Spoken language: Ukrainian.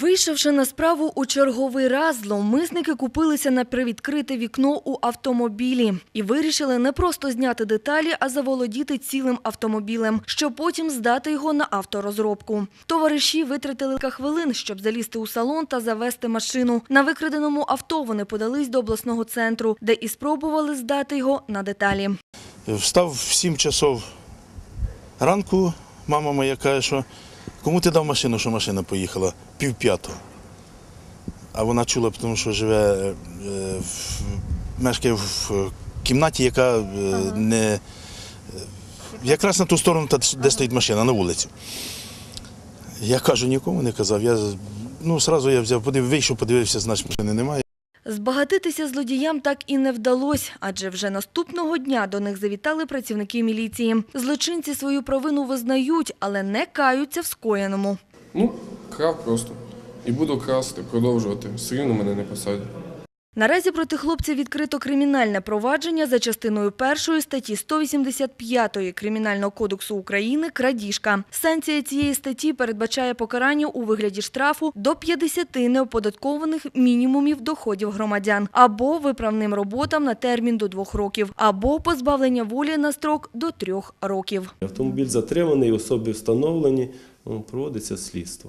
Вийшовши на справу у черговий раз, зловмисники купилися на привідкрите вікно у автомобілі і вирішили не просто зняти деталі, а заволодіти цілим автомобілем, щоб потім здати його на авторозробку. Товариші витратили кілька хвилин, щоб залізти у салон та завести машину. На викраденому авто вони подались до обласного центру, де і спробували здати його на деталі. Встав в 7 часов ранку, мама моя каже, що кому ти дав машину, що машина поїхала? Пів п'ятого. А вона чула, тому що живе, е, в, мешкає в кімнаті, яка е, не е, якраз на ту сторону, де стоїть машина, на вулиці. Я кажу, нікому не казав. Я ну, одразу я взяв, подив, вийшов, подивився, значить машини немає. Збагатитися злодіям так і не вдалося, адже вже наступного дня до них завітали працівники міліції. Злочинці свою провину визнають, але не каються в скоєному. Ну, крав просто. І буду красти, продовжувати. Все рівно мене не посадять. Наразі проти хлопця відкрито кримінальне провадження за частиною першої статті 185 Кримінального кодексу України «Крадіжка». Санкція цієї статті передбачає покарання у вигляді штрафу до 50 неоподаткованих мінімумів доходів громадян або виправним роботам на термін до двох років, або позбавлення волі на строк до трьох років. Автомобіль затриманий, особи встановлені, проводиться слідство.